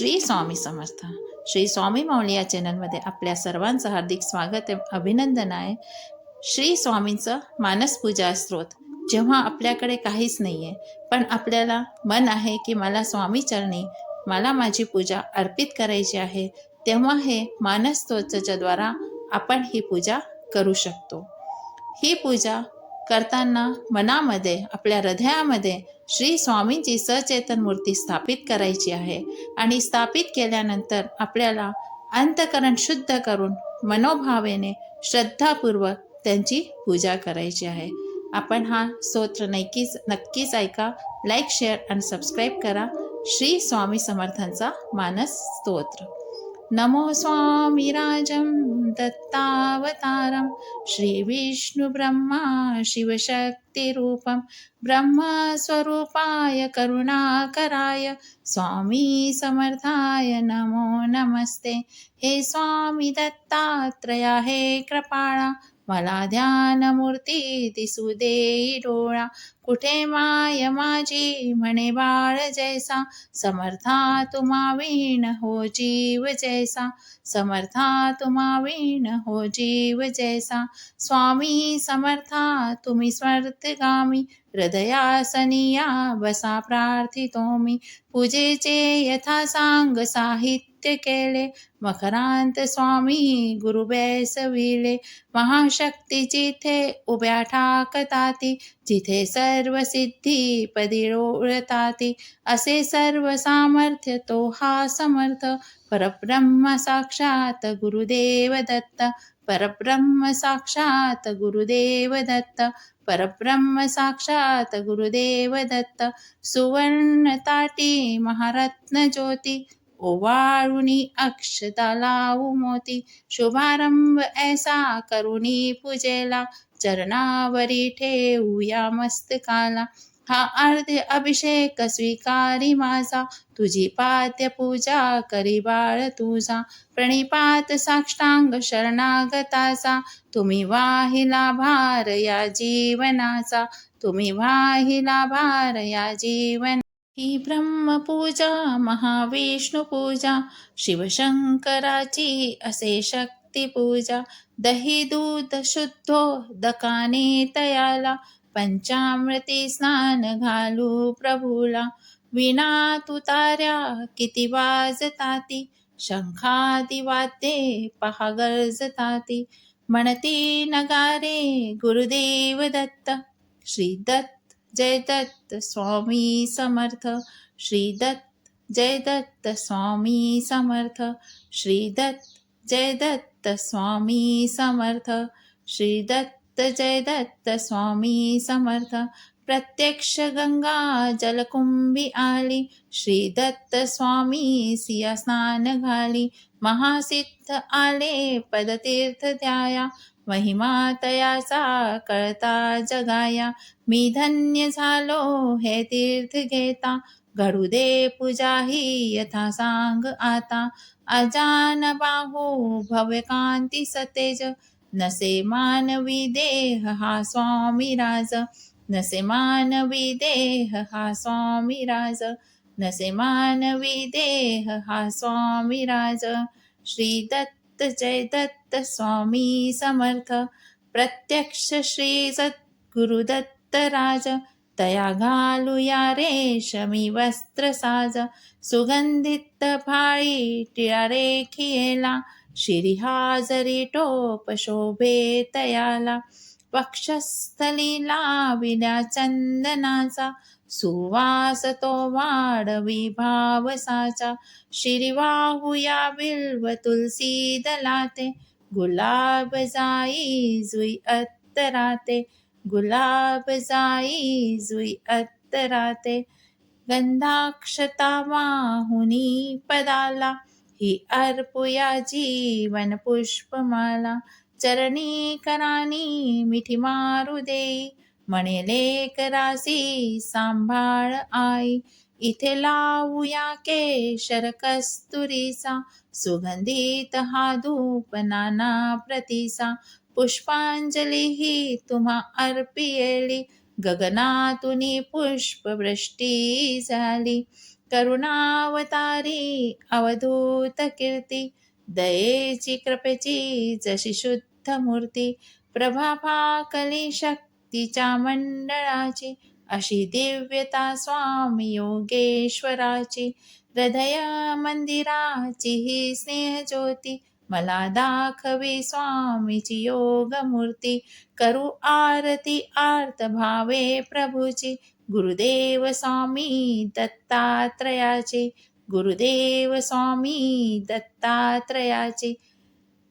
श्री स्वामी समर्थ. श्री स्वामी माऊली या चॅनलमध्ये आपल्या सर्वांचं हार्दिक स्वागत आहे अभिनंदन आहे. श्री स्वामींचं मानसपूजा स्रोत. जेव्हा आपल्याकडे काहीच नाही आहे पण आपल्याला मन आहे की मला स्वामी चरणी मला माझी पूजा अर्पित करायची आहे तेव्हा हे मानस आपण ही पूजा करू शकतो. ही पूजा करताना मनामध्ये आपल्या हृदयामध्ये श्री स्वामींची सचेतन मूर्ती स्थापित करायची आहे आणि स्थापित केल्यानंतर आपल्याला अंतकरण शुद्ध करून मनोभावेने श्रद्धापूर्वक त्यांची पूजा करायची आहे. आपण हा स्तोत्र नक्कीच नक्कीच ऐका लाईक शेअर आणि सबस्क्राईब करा. श्री स्वामी समर्थांचा मानस स्तोत्र. नमो स्वामिराजं दत्तावतारं। श्रीविष्णुब्रह्मा शिवशक्तिरूपं ब्रह्मस्वरूपाय करुणाकराय। स्वामी समर्थाय नमो नमस्ते। हे स्वामी दत्तात्रया हे कृपाळा। मला ध्यानमूर्ती दिसू दे डोळा. कुठे माय माझी? म्हणे बाळ जैसा. समर्था तुम्हा वीण हो जीव जैसा. समर्था तुम्हा वीण हो जीव जैसा. स्वामी समर्था तुम्ही स्वर्तगामी हृदयासनिया बसा प्रार्थितो मी पूजेचे यथा सांग साहित्य केले मकरांत स्वामी गुरु बैसविले महाशक्ती जिथे उभ्या ठाकताती जिथे सर्व सिद्धी पदी रोळताती असे सर्व सामर्थ्य तो हा समर्थ परब्रह्म साक्षात गुरुदेव दत्त परब्रह्म साक्षात गुरुदेव दत्त परब्रह्म साक्षात गुरुदेव दत्त सुवर्ण ताटी महारत्न ज्योती ओवाळुनी अक्षता लावू मोती शुभारंभ ऐसा करुणी पूजेला चरणावरी ठेवूया मस्तकाला. हा अर्ध अभिषेक स्वीकारी माझा तुझी पाद्य पूजा करी बाळ तुझा. प्रणिपात साष्टांग शरणागताचा तुम्ही वाहिला भार या जीवनाचा. तुम्ही वाहिला भार या जीवन ही ब्रह्मपूजा महाविष्णुपूजा शिवशंकराची असे शक्तिपूजा दही दूध शुद्धो दकाने तयाला पंचामृती स्नान घालू प्रभूला विना तुतार्या किती वाजताती शंखादी वाद्ये पहा गरजताती म्हणती नगारे गुरुदेव दत्त श्री दत्त जय दत्त स्वामी समर्थ। श्री दत्त जय दत्त स्वामी समर्थ। श्री दत्त जय दत्त स्वामी समर्थ। श्री दत्त जय दत्त स्वामी समर्थ। प्रत्यक्ष गंगा जलकुंभी आली। श्री दत्त स्वामी सिया स्नान घाली। महासिद्ध आले पदतीर्थ ध्याया। महिमा तयाचा कळता जगाया। मी धन्य झालो हे तीर्थ घेता। घडू दे पूजा ही यथा सांग आता। अजान बाहू भव्य कांती सतेज। नसे मानवी देह हा स्वामी राज। नसे मानवी देह हा स्वामी राज। नसे मानवी देह हा स्वामी राज। श्री दत्त जय दत्त। स्वामी समर्थ प्रत्यक्ष श्री सद्गुरु दत्त राज तया घालूया रेशमी वस्त्र साज सुगंधित फाळी टिळा रेखियेला शिरी हाजरी टोप शोभे तयाला वक्षस्थली लाविल्या चंदनाचा सुवास तो वाढवी भावसाचा शिरीवाहुया बिल्व तुलसी दलाते गुलाब जाई जुई अत्तराते गुलाब जाई जुई अत्तराते। गंधाक्षता वाहुनी पदाला ही अर्पुया जीवन पुष्पमाला। चरणी करानी मिठी मारू म्हणे लेकरासी सांभाळ आई इथे लावूया केशर कस्तुरीचा सुगंधित हा धूप नाना प्रतीचा. पुष्पांजली ही तुम्हा अर्पियली गगनातुनी पुष्पवृष्टी झाली. करुणावतारी अवधूत कीर्ती दयेची कृपेची जशी शुद्ध मूर्ती प्रभाफाकली शक्तीच्या मंडळाची अशी दिव्यता स्वामी योगेश्वराची हृदय मंदिराची ही स्नेह ज्योती मला दाखवी स्वामीची योग मूर्ती करू आरती आर्त भावे प्रभूची. गुरुदेव स्वामी दत्तात्रयाचे. गुरुदेव स्वामी दत्तात्रयाचे.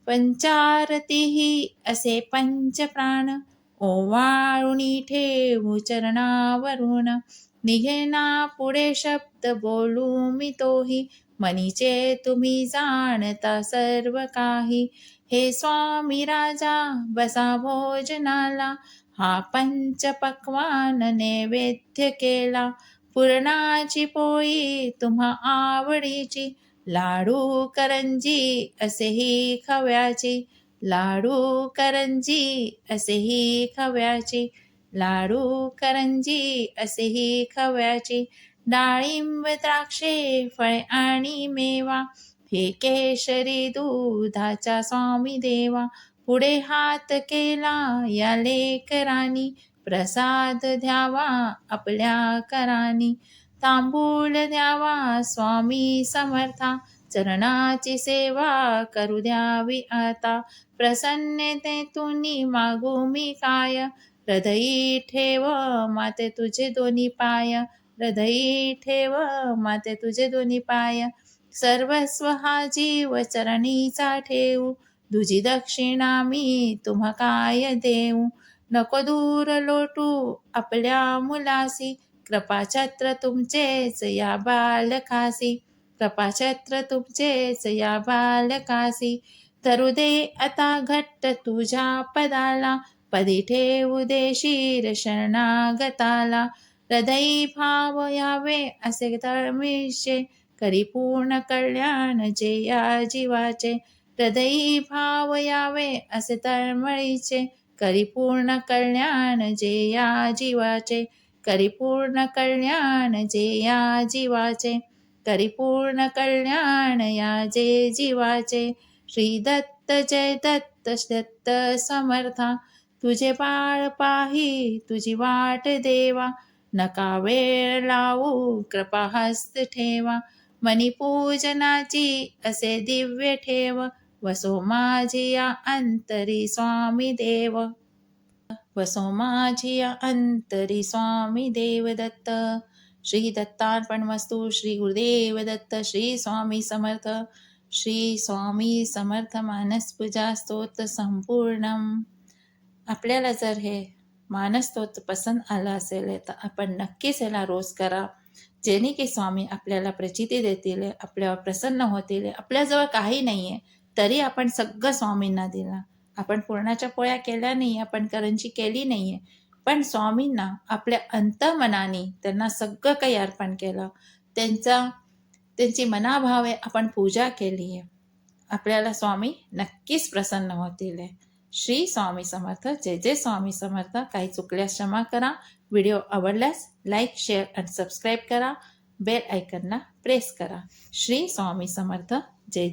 पंचारती ही असे पंचप्राण. ओवाळुनी ठेवू चरणावरून निघेना पुढे शब्द बोलू मी तोही. मनीचे तुम्ही जाणता सर्व काही. हे स्वामी राजा बसा भोजनाला. हा पंच पक्वान नैवेद्य केला. पुरणाची पोळी तुम्हा आवडीची. लाडू करंजी असेही खव्याची. लाडू करंजी असेही खव्याची. लाडू करंजी असेही खव्याची. डाळिंब द्राक्षे फळे आणि मेवा. हे केशरी दुधाचा स्वामी देवा. पुढे हात केला या लेकरानी. प्रसाद द्यावा आपल्या करानी. तांबूल द्यावा स्वामी समर्था. चरणाची सेवा करू द्यावी आता. प्रसन्नतेतून मागू मी काय? हृदयी ठेव माते तुझे दोन्ही पाय. हृदयी ठेव माते तुझे दोन्ही पाय. सर्वस्व हा जीव चरणीचा ठेवू. तुझी दक्षिणा मी तुम्हा काय देऊ? नको दूर लोटू आपल्या मुलासी कृपाछत्र तुमचेच या बालकासी कृपाछत्र तुमचेच या बालकासी। धरू दे आता घट्ट तुझ्या पदाला पदी ठेवू दे शिर शरणागताला। हृदयी भाव यावे असे धर्मिष्ये करी पूर्ण कल्याण जे या जीवाचे। हृदयी भाव यावे असे तळमळीचे करी पूर्ण कल्याण जे या जीवाचे। करी पूर्ण कल्याण जे या जीवाचे। तरी पूर्ण कल्याण या जे जीवाचे. श्री दत्त जय दत्त दत्त समर्था. तुझे बाळ पाही तुझी वाट देवा. नका वेळ लावू कृपा हस्त ठेवा. मणिपूजनाची असे दिव्य ठेव. वसो माझी या अंतरी स्वामी देव. वसो माझी या अंतरी स्वामी देव दत्त श्री दत्तार्पण वस्तू श्री गुरुदेव दत्त श्री स्वामी समर्थ श्री स्वामी समर्थ मानसपूजा स्तोत्र संपूर्णम. आपल्याला जर हे मानस्तोत्र पसंत आलं असेल तर आपण नक्कीच याला रोज करा. जेणे की स्वामी आपल्याला प्रचिती देतील आपल्यावर प्रसन्न होतील. आपल्याजवळ काही नाही आहे तरी आपण सगळं स्वामींना दिला. आपण पूर्णाच्या पोळ्या केल्या नाही आपण करंजी केली नाही आहे पण स्वामींना आपल्या अंतमनाने त्यांना सगळं काही अर्पण केलं. त्यांचा त्यांची मनाभावे आपण पूजा केली आहे. आपल्याला स्वामी नक्कीच प्रसन्न होतील आहे. श्री स्वामी समर्थ जय जय स्वामी समर्थ. काही चुकल्यास क्षमा करा. व्हिडिओ आवडल्यास लाईक शेअर आणि सबस्क्राईब करा. बेल आयकनला प्रेस करा. श्री स्वामी समर्थ जय.